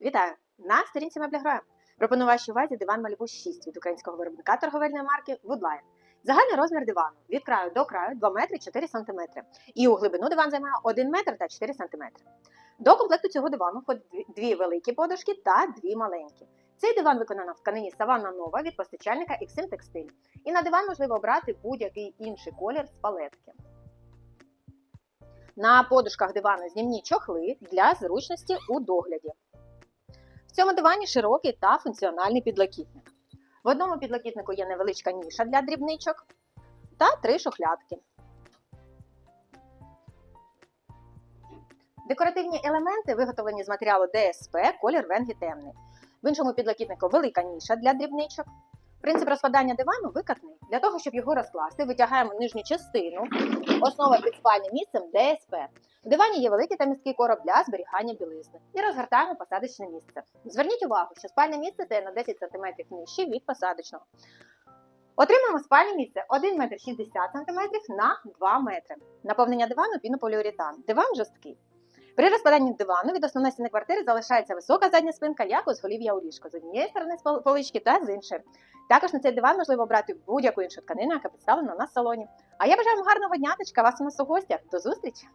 Вітаю! На сторінці Меблягроя. Пропоную вашій увазі диван Malibu 6 від українського виробника торговельної марки Woodline. Загальний розмір дивану від краю до краю 2 метри 4 см. І у глибину диван займає 1 метр та 4 см. До комплекту цього дивану входять дві- великі подушки та дві маленькі. Цей диван виконано в тканині Саванна Нова від постачальника XM Textile. І на диван можливо обрати будь-який інший колір з палетки. На подушках дивану знімні чохли для зручності у догляді. В цьому дивані широкий та функціональний підлокітник. В одному підлокітнику є невеличка ніша для дрібничок та три шухлядки. Декоративні елементи виготовлені з матеріалу ДСП, колір венгі темний. В іншому підлокітнику велика ніша для дрібничок. Принцип розкладання дивану викатний. Для того, щоб його розкласти, витягаємо нижню частину, основа під спальним місцем ДСП. В дивані є великий та міський короб для зберігання білизни і розгортаємо посадочне місце. Зверніть увагу, що спальне місце це на 10 см нижче від посадочного. Отримаємо спальне місце 1 метр 60 см на 2 метри. Наповнення дивану пінополіуретан. Диван жорсткий. При розкладанні дивану від основної стіни квартири залишається висока задня спинка, як у зголів'я у ліжко з однієї сторони полички та з іншої. Також на цей диван можливо обрати будь-яку іншу тканину, яка представлена на салоні. А я бажаю вам гарного дня, вас у нас у гостях. До зустрічі!